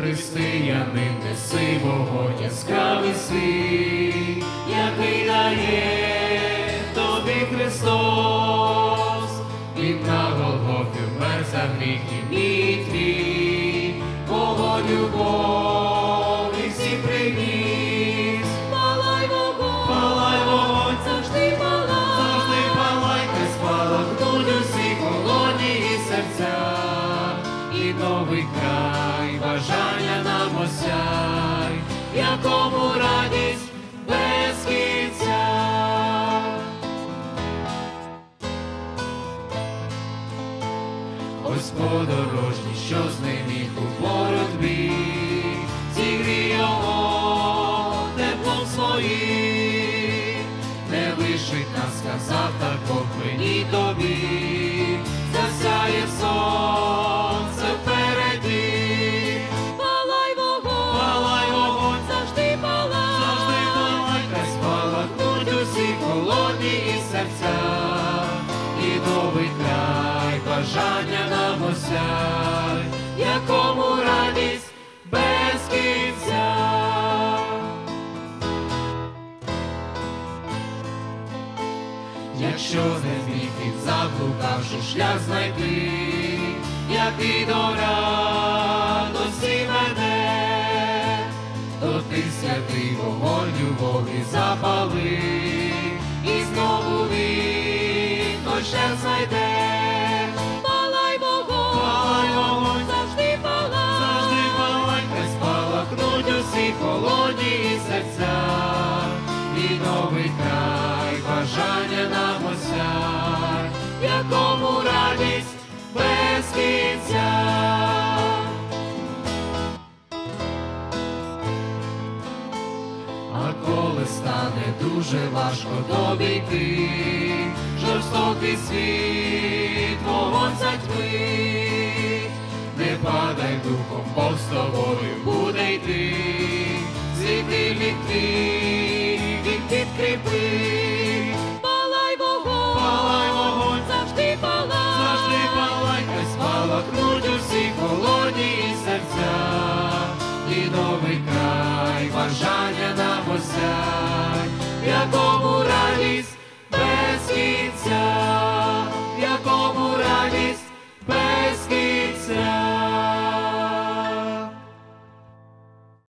християнин неси вогонь яскравий світ, який дає тобі Христос, Він на Голгофі вмер за гріх і мій твій, Бога любов і всі приніс. Палай вогонь, Палай вогонь, завжди палай, завжди палай, хай спалахнуть усі холодні і серця, і новий край, нам осяй, якому радість без кінця. Ось подорожні, що з ним їх у боротьбі, зігрій його бажання нам осяй, якому радість без кінця. Якщо не зміг він заблукавши шлях знайти, який до радості веде, то ти святий вогонь любові запали, і знову він шлях знайде. Серця, і новий край, бажання нам осяй, якому радість без кінця. А коли стане дуже важко добійти, жорстокий світ, вогонь затьми, не падай духом. кипить. Палай завжди палай, завжди палай, хай спалахнуть усі холодні і серця, і новий край бажання на осяй, якому